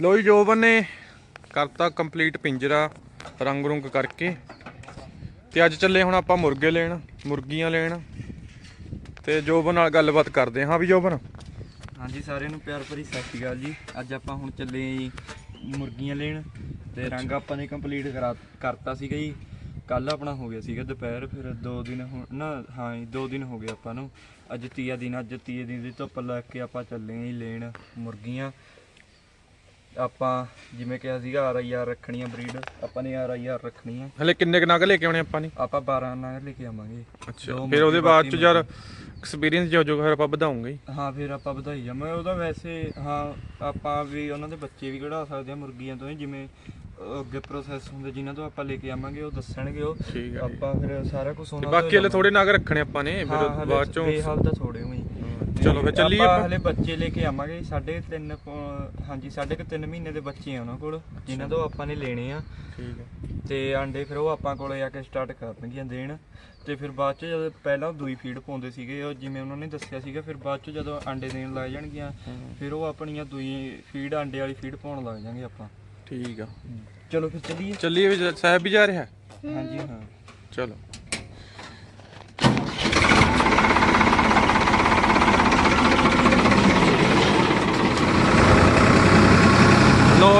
ਲੋ ਜੀ ਜੋਬਨ ਨੇ ਕਰਤਾ ਕੰਪਲੀਟ ਪਿੰਜਰਾ, ਰੰਗ ਰੁੰਗ ਕਰਕੇ। ਤੇ ਅੱਜ ਚੱਲੇ ਹੁਣ ਆਪਾਂ ਮੁਰਗੇ ਲੈਣ, ਮੁਰਗੀਆਂ ਲੈਣ। ਤੇ ਜੋਬਨ ਨਾਲ ਗੱਲਬਾਤ ਕਰਦੇ ਹਾਂ ਵੀ ਜੋਬਨ? ਹਾਂਜੀ, ਸਾਰਿਆਂ ਨੂੰ ਪਿਆਰ ਭਰੀ ਸਤਿ ਸ਼੍ਰੀ ਅਕਾਲ ਜੀ। ਅੱਜ ਆਪਾਂ ਹੁਣ ਚੱਲੇ ਜੀ ਮੁਰਗੀਆਂ ਲੈਣ। ਤੇ ਰੰਗ ਆਪਾਂ ਨੇ ਕੰਪਲੀਟ ਕਰਾ ਕਰਤਾ ਸੀਗਾ ਜੀ। ਕੱਲ ਆਪਣਾ ਹੋ ਗਿਆ ਸੀਗਾ ਦੁਪਹਿਰ, ਫਿਰ 2 ਦਿਨ ਹੁਣ ਨਾ, ਹਾਂ ਜੀ 2 ਦਿਨ ਹੋ ਗਏ ਆਪਾਂ ਨੂੰ। ਅੱਜ ਤੀਆ ਦਿਨ, ਅੱਜ ਤੀਏ ਦਿਨ ਦੀ ਧੁੱਪ ਲੱਗ ਕੇ ਆਪਾਂ ਚੱਲੇ ਆਂ ਜੀ ਲੈਣ ਮੁਰਗੀਆਂ। ਆਪਾਂ ਜਿਵੇਂ ਕਿਹਾ ਸੀਗਾ ਆਰ ਆਈ ਆਰ ਰੱਖਣੀਆਂ ਬਰੀਡ ਆਪਾਂ ਨੇ ਆਰ ਆਈ ਆਰ ਰੱਖਣੀ ਆ। ਹਲੇ ਕਿੰਨੇ ਕੁ ਨਗ ਲੈ ਕੇ ਆਉਣੇ ਆਪਾਂ ਨੇ? ਆਪਾਂ 12 ਨਾਲ ਲੈ ਕੇ ਆਵਾਂਗੇ। ਅੱਛਾ ਫਿਰ ਉਹਦੇ ਬਾਅਦ ਚ ਯਾਰ ਐਕਸਪੀਰੀਅੰਸ ਜੋ ਜੋ ਫਿਰ ਆਪਾਂ ਵਧਾਉਂਗੇ ਹੀ। ਫਿਰ ਆਪਾਂ ਵਧਾਈ ਜਾਵਾਂਗੇ ਉਹਦਾ ਵੈਸੇ ਹਾਂ ਆਪਾਂ ਵੀ ਉਹਨਾਂ ਦੇ ਬੱਚੇ ਵੀ ਕਢਾ ਸਕਦੇ ਆ ਮੁਰਗੀਆਂ ਤੋਂ ਹੀ, ਜਿਵੇਂ ਅਹ, ਅੱਗੇ ਪ੍ਰੋਸੈਸ ਹੁੰਦੇ ਜਿਨ੍ਹਾਂ ਤੋਂ ਆਪਾਂ ਲੈ ਕੇ ਆਵਾਂਗੇ ਉਹ ਦੱਸਣਗੇ ਉਹ। ਠੀਕ ਹੈ ਜੀ। ਆਪਾਂ ਫਿਰ ਸਾਰਾ ਕੁਝ ਤੇ ਉਹਨਾਂ ਬਾਕੀ ਹਲੇ ਥੋੜੇ ਨਗ ਰੱਖਣੇ ਆਪਾਂ ਨੇ ਫਿਰ ਬਾਅਦ ਚੋਂ ਬੇਹਾਲ ਤਾਂ ਥੋੜੇ ਹੋਈ ਚਲੋ ਫਿਰ ਚੱਲੀਏ ਆਪਾਂ ਆਪਾਂ। ਹਲੇ ਬੱਚੇ ਲੈ ਕੇ ਆਵਾਂਗੇ ਸਾਢੇ ਤਿੰਨ ਕੁ- ਹਾਂਜੀ ਸਾਢੇ ਕੁ ਤਿੰਨ ਮਹੀਨੇ ਦੇ ਬੱਚੇ ਆ ਉਹਨਾਂ ਕੋਲ ਜਿਨ੍ਹਾਂ ਤੋਂ ਆਪਾਂ ਨੇ ਲੈਣੇ ਆ। ਠੀਕ ਹੈ। ਤੇ ਆਂਡੇ ਫਿਰ ਉਹ ਆਪਾਂ ਕੋਲੇ ਆ ਕੇ ਸਟਾਰਟ ਕਰਨਗੀਆਂ ਦੇਣ। ਤੇ ਫਿਰ ਬਾਅਦ ਚ ਜਦੋਂ ਪਹਿਲਾਂ ਦੂਈ ਫੀਡ ਪਾਉਂਦੇ ਸੀਗੇ ਉਹ ਜਿਵੇਂ ਉਹਨਾਂ ਨੇ ਦੱਸਿਆ ਸੀਗਾ ਫਿਰ ਬਾਅਦ ਚ ਜਦੋਂ ਆਂਡੇ ਦੇਣ ਲੱਗ ਜਾਣਗੀਆਂ ਫਿਰ ਉਹ ਆਪਣੀਆਂ ਦੂਈ ਫੀਡ ਆਂਡੇ ਵਾਲੀ ਫੀਡ ਪਾਉਣ ਲੱਗ ਜਾਣਗੇ ਆਪਾਂ। ਠੀਕ ਆ। ਚਲੋ ਫਿਰ ਚੱਲੀਏ। ਚੱਲੀਏ ਵੀ ਸਾਹਿਬ ਵੀ ਜਾ ਰਿਹਾ? ਹਾਂਜੀ ਹਾਂ। ਚਲੋ।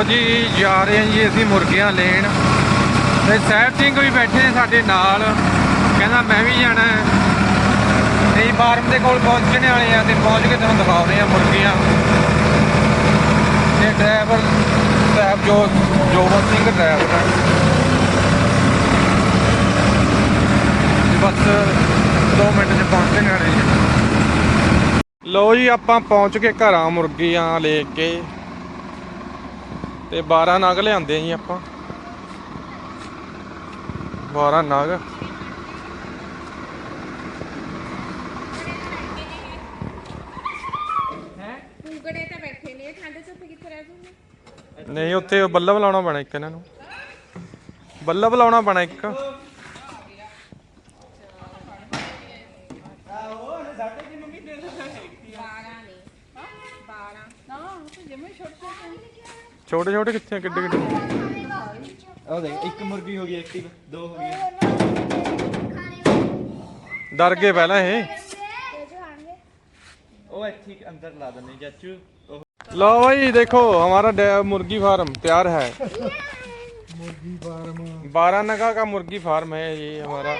ਲੋ ਜੀ, ਜਾ ਰਹੇ ਹਾਂ ਜੀ ਅਸੀਂ ਮੁਰਗੀਆਂ ਲੈਣ। ਤੇ ਸਾਹਿਬ ਸਿੰਘ ਵੀ ਬੈਠੇ ਸਾਡੇ ਨਾਲ। ਕਹਿੰਦਾ, ਮੈਂ ਵੀ ਜਾਣਾ ਤੇ ਫਾਰਮ ਦੇ ਕੋਲ ਪਹੁੰਚਣੇ ਵਾਲੇ ਆ ਤੇ ਪਹੁੰਚ ਕੇ ਤੁਹਾਨੂੰ ਦਿਖਾਉਂਦੇ ਆ ਮੁਰਗੀਆਂ। ਤੇ ਡਰਾਈਵਰ ਸਾਹਿਬ ਜੋ, ਜੋਬਨ ਸਿੰਘ ਡਰਾਈਵਰ ਹੈ। ਬਸ 2 ਮਿੰਟ 'ਚ ਪਹੁੰਚਣ ਵਾਲੇ ਜੀ। ਲੋ ਜੀ, ਆਪਾਂ ਪਹੁੰਚ ਕੇ ਘਰਾਂ ਮੁਰਗੀਆਂ ਲੈ ਕੇ। ਤੇ 12 ਨਗ ਲਿਆਂਦੇ ਜੀ ਆਪਾਂ। 12 ਨਗ। ਕੁੰਗੜੇ ਤਾਂ ਬੈਠੇ ਨੇ ਠੰਡ ਚ ਉੱਥੇ ਕਿੱਥੇ ਰਹਿ ਜੂਗੇ ਨਹੀਂ ਉੱਥੇ ਬੱਲਬ ਲਾਉਣਾ ਪੈਣਾ ਇੱਕ ਇਹਨਾਂ ਨੂੰ। ਬੱਲਬ ਲਾਉਣਾ ਪੈਣਾ ਇੱਕ। ਬਾਰਾਂ ਨੇ। 12 ਨਾ ਉਹ ਤਾਂ ਜਿਵੇਂ ਛੋਟੇ ਛੋਟੇ ਛੋਟੇ ਛੋਟੇ ਕਿੱਥੇ ਆ ਕਿੱਡੇ ਕਿੱਡੇ ਉਹ ਦੇਖ ਇੱਕ ਮੁਰਗੀ ਹੋ ਗਈ ਐਕਟਿਵ ਦੋ ਹੋ ਗਈਆਂ ਡਰ ਗਏ ਪਹਿਲਾਂ ਇਹ ਉਹ ਇੱਥੇ ਹੀ ਅੰਦਰ ਲਾ ਦਿੰਦੇ ਚਾਚੂ ਉਹ लो भाई देखो हमारा डे- मुर्गी फार्म तैयार है ਮੁਰਗੀ ਫਾਰਮ बारह नगा का मुर्गी फार्म है ये हमारा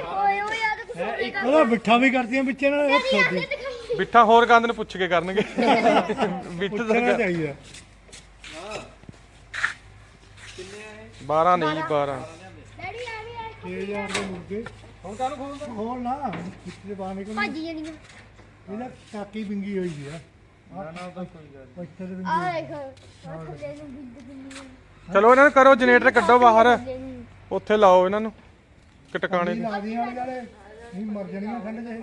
ਉਹਦਾ ਮਿੱਠਾ ਵੀ ਕਰਦੀਆਂ ਵਿੱਚੇ ਨਾਲ ਹੱਥੋਂ ਦੀ ਬਿੱਠਾ ਹੋਰ ਗੰਦ ਨੂੰ ਪੁੱਛ ਕੇ ਕਰਨਗੇ ਬਿੱਠ ਪੁੱਛਣਾ ਤੱਕ ਚਾਹੀਦਾ 12 ਨਹੀਂ 12 6000 ਦੇ ਮੁਰਗੇ। ਹੁਣ ਕਾਹਨੂੰ ਖੋਲਦਾ? ਖੋਲ ਨਾ ਕਿੱਥੇ ਬਾਹਰ ਨਿਕਲ ਭੱਜ ਜਾਣੀਆਂ ਇਹਦਾ ਟਾਕੀ ਵਿੰਗੀ ਹੋਈ ਦੀ ਆ। ਨਾ ਨਾ ਤਾਂ ਕੋਈ ਗੱਲ ਇੱਥੇ ਤੇ ਆ। ਵਿੰਗੀ ਦੇਖ ਉਹ ਥੱਲੇ ਨੂੰ ਬਿੰਦ ਬਿੰਦ ਚਲੋ ਇਹਨਾਂ ਨੂੰ ਕਰੋ ਜਨਰੇਟਰ ਕੱਢੋ ਬਾਹਰ। ਉੱਥੇ ਲਾਓ ਇਹਨਾਂ ਨੂੰ। ਕਿ ਟਿਕਾਣੇ ਤੇ ਲਾ ਦੀਆਂ ਵਾਲੇ ਵਾਲੇ। ਨਹੀਂ ਮਰ ਜਾਣੀਆਂ ਠੰਡ ਦੇ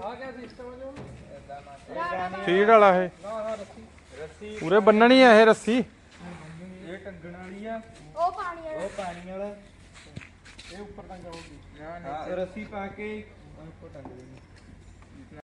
ਫੀਡ ਵਾਲਾ ਇਹ। ਪੂਰੇ ਬੰਨਣੀ ਆ ਇਹ ਰੱਸੀ। ਇਹ ਟੰਗਣ ਵਾਲੀ ਆ। ਉਹ ਪਾਣੀ ਵਾਲਾ। ਉਹ ਪਾਣੀ ਵਾਲਾ। ਇਹ ਉੱਪਰ ਟੰਗਾ ਹੋਊਗੀ ਹਾਂ ਰੱਸੀ ਪਾ ਕੇ। ਉੱਪਰ ਟੰਗ ਦੇਣੀ